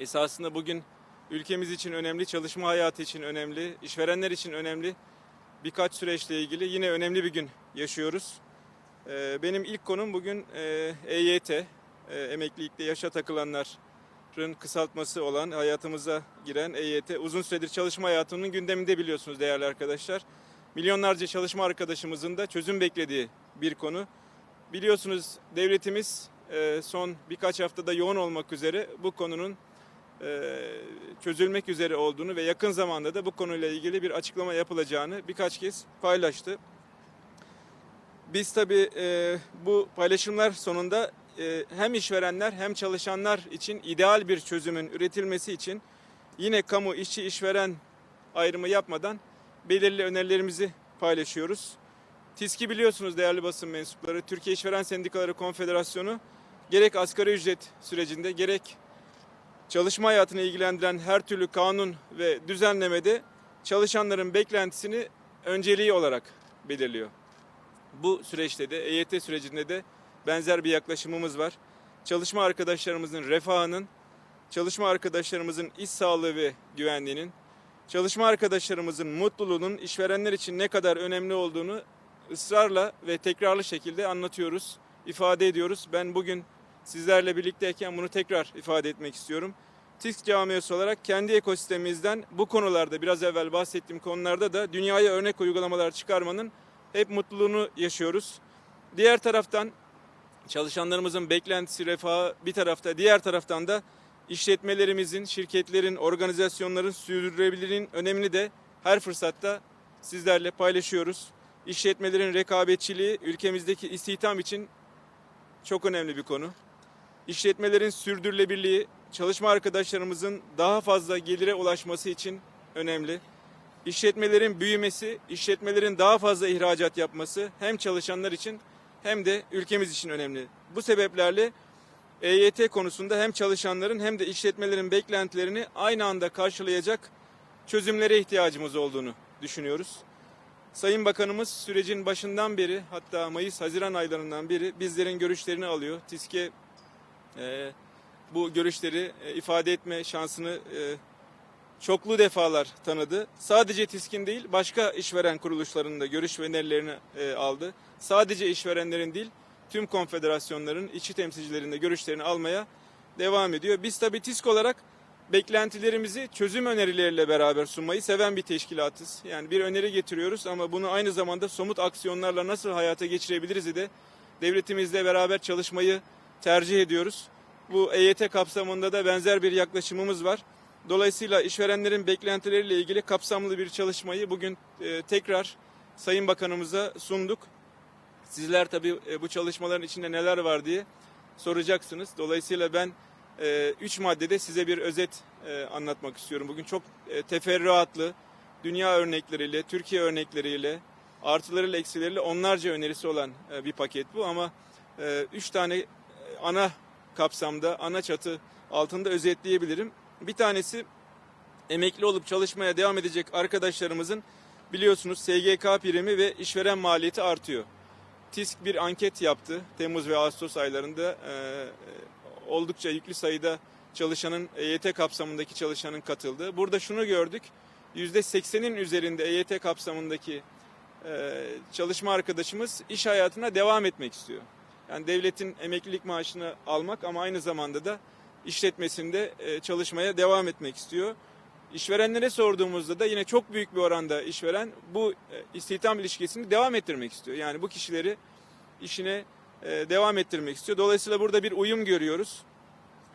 Esasında bugün ülkemiz için önemli, çalışma hayatı için önemli, işverenler için önemli birkaç süreçle ilgili yine önemli bir gün yaşıyoruz. Ee, Benim ilk konum bugün e, EYT, e, emeklilikte yaşa takılanların kısaltması olan hayatımıza giren EYT. Uzun süredir çalışma hayatının gündeminde biliyorsunuz değerli arkadaşlar. Milyonlarca çalışma arkadaşımızın da çözüm beklediği bir konu. Biliyorsunuz devletimiz e, son birkaç haftada yoğun olmak üzere bu konunun e, çözülmek üzere olduğunu ve yakın zamanda da bu konuyla ilgili bir açıklama yapılacağını birkaç kez paylaştı. Biz tabii e, bu paylaşımlar sonunda e, hem işverenler hem çalışanlar için ideal bir çözümün üretilmesi için yine kamu işçi işveren ayrımı yapmadan belirli önerilerimizi paylaşıyoruz. TİSK'i biliyorsunuz değerli basın mensupları. Türkiye İşveren Sendikaları Konfederasyonu gerek asgari ücret sürecinde gerek çalışma hayatını ilgilendiren her türlü kanun ve düzenlemede çalışanların beklentisini önceliği olarak belirliyor. Bu süreçte de EYT sürecinde de benzer bir yaklaşımımız var. Çalışma arkadaşlarımızın refahının, çalışma arkadaşlarımızın iş sağlığı ve güvenliğinin, çalışma arkadaşlarımızın mutluluğunun işverenler için ne kadar önemli olduğunu ısrarla ve tekrarlı şekilde anlatıyoruz, ifade ediyoruz. Ben bugün sizlerle birlikteyken bunu tekrar ifade etmek istiyorum. TİSK camiası olarak kendi ekosistemimizden bu konularda biraz evvel bahsettiğim konularda da dünyaya örnek uygulamalar çıkarmanın hep mutluluğunu yaşıyoruz. Diğer taraftan çalışanlarımızın beklentisi, refahı bir tarafta, diğer taraftan da işletmelerimizin, şirketlerin, organizasyonların sürdürülebilirliğinin önemini de her fırsatta sizlerle paylaşıyoruz. İşletmelerin rekabetçiliği ülkemizdeki istihdam için çok önemli bir konu. İşletmelerin sürdürülebilirliği çalışma arkadaşlarımızın daha fazla gelire ulaşması için önemli. İşletmelerin büyümesi, işletmelerin daha fazla ihracat yapması hem çalışanlar için hem de ülkemiz için önemli. Bu sebeplerle EYT konusunda hem çalışanların hem de işletmelerin beklentilerini aynı anda karşılayacak çözümlere ihtiyacımız olduğunu düşünüyoruz. Sayın Bakanımız sürecin başından beri hatta Mayıs-Haziran aylarından beri bizlerin görüşlerini alıyor. TİSK'e e, bu görüşleri e, ifade etme şansını e, çoklu defalar tanıdı. Sadece TİSK'in değil başka işveren kuruluşlarının da görüş ve önerilerini e, aldı. Sadece işverenlerin değil tüm konfederasyonların içi temsilcilerinin de görüşlerini almaya devam ediyor. Biz tabii TİSK olarak beklentilerimizi çözüm önerileriyle beraber sunmayı seven bir teşkilatız. Yani bir öneri getiriyoruz ama bunu aynı zamanda somut aksiyonlarla nasıl hayata geçirebiliriz de devletimizle beraber çalışmayı tercih ediyoruz. Bu EYT kapsamında da benzer bir yaklaşımımız var. Dolayısıyla işverenlerin beklentileriyle ilgili kapsamlı bir çalışmayı bugün e, tekrar Sayın Bakanımıza sunduk. Sizler tabii e, bu çalışmaların içinde neler var diye soracaksınız. Dolayısıyla ben e, üç maddede size bir özet anlatmak istiyorum. Bugün çok teferruatlı, dünya örnekleriyle, Türkiye örnekleriyle, artılarıyla eksileriyle onlarca önerisi olan bir paket bu. Ama üç tane ana kapsamda, ana çatı altında özetleyebilirim. Bir tanesi emekli olup çalışmaya devam edecek arkadaşlarımızın biliyorsunuz SGK primi ve işveren maliyeti artıyor. TİSK bir anket yaptı Temmuz ve Ağustos aylarında. E, oldukça yüklü sayıda çalışanın EYT kapsamındaki çalışanın katıldığı. Burada şunu gördük. %80'in üzerinde EYT kapsamındaki e, çalışma arkadaşımız iş hayatına devam etmek istiyor. Yani devletin emeklilik maaşını almak ama aynı zamanda da işletmesinde e, çalışmaya devam etmek istiyor. İşverenlere sorduğumuzda da yine çok büyük bir oranda işveren bu e, istihdam ilişkisini devam ettirmek istiyor. Yani bu kişileri işine e, devam ettirmek istiyor. Dolayısıyla burada bir uyum görüyoruz.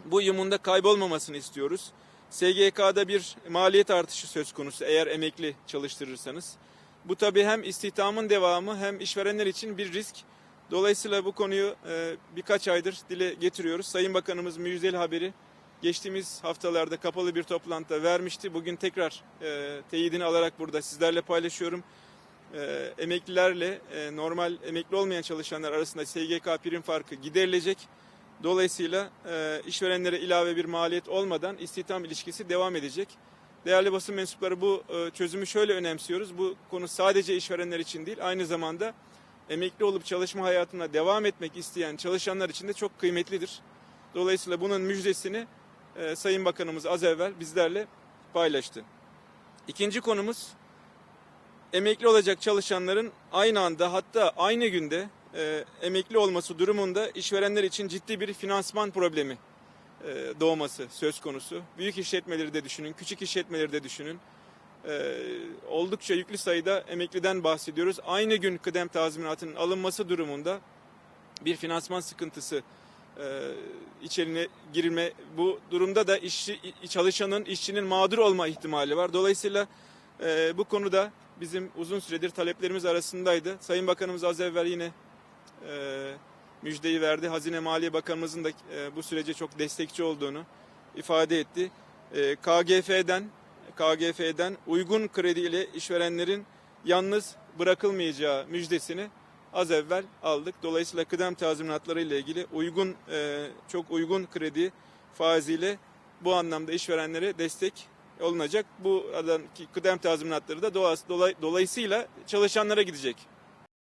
Bu uyumun da kaybolmamasını istiyoruz. SGK'da bir maliyet artışı söz konusu eğer emekli çalıştırırsanız. Bu tabii hem istihdamın devamı hem işverenler için bir risk. Dolayısıyla bu konuyu e, birkaç aydır dile getiriyoruz. Sayın Bakanımız müjdeli haberi geçtiğimiz haftalarda kapalı bir toplantıda vermişti. Bugün tekrar e, teyidini alarak burada sizlerle paylaşıyorum. E, emeklilerle normal emekli olmayan çalışanlar arasında SGK prim farkı giderilecek. Dolayısıyla işverenlere ilave bir maliyet olmadan istihdam ilişkisi devam edecek. Değerli basın mensupları bu çözümü şöyle önemsiyoruz. Bu konu sadece işverenler için değil aynı zamanda emekli olup çalışma hayatına devam etmek isteyen çalışanlar için de çok kıymetlidir. Dolayısıyla bunun müjdesini e, Sayın Bakanımız az evvel bizlerle paylaştı. İkinci konumuz emekli olacak çalışanların aynı anda hatta aynı günde e, emekli olması durumunda işverenler için ciddi bir finansman problemi e, doğması söz konusu. Büyük işletmeleri de düşünün, küçük işletmeleri de düşünün. E, oldukça yüklü sayıda emekliden bahsediyoruz. Aynı gün kıdem tazminatının alınması durumunda bir finansman sıkıntısı e, içerine girme bu durumda da işçi çalışanın işçinin mağdur olma ihtimali var. Dolayısıyla e, bu konuda bizim uzun süredir taleplerimiz arasındaydı. Sayın Bakanımız az evvel yine e, müjdeyi verdi. Hazine Maliye Bakanımızın da e, bu sürece çok destekçi olduğunu ifade etti. E, KGF'den KGF'den uygun krediyle işverenlerin yalnız bırakılmayacağı müjdesini az evvel aldık. Dolayısıyla kıdem tazminatları ile ilgili uygun e, çok uygun kredi faiziyle bu anlamda işverenlere destek olunacak. Bu aradaki kıdem tazminatları da doğası, dolay, dolayısıyla çalışanlara gidecek.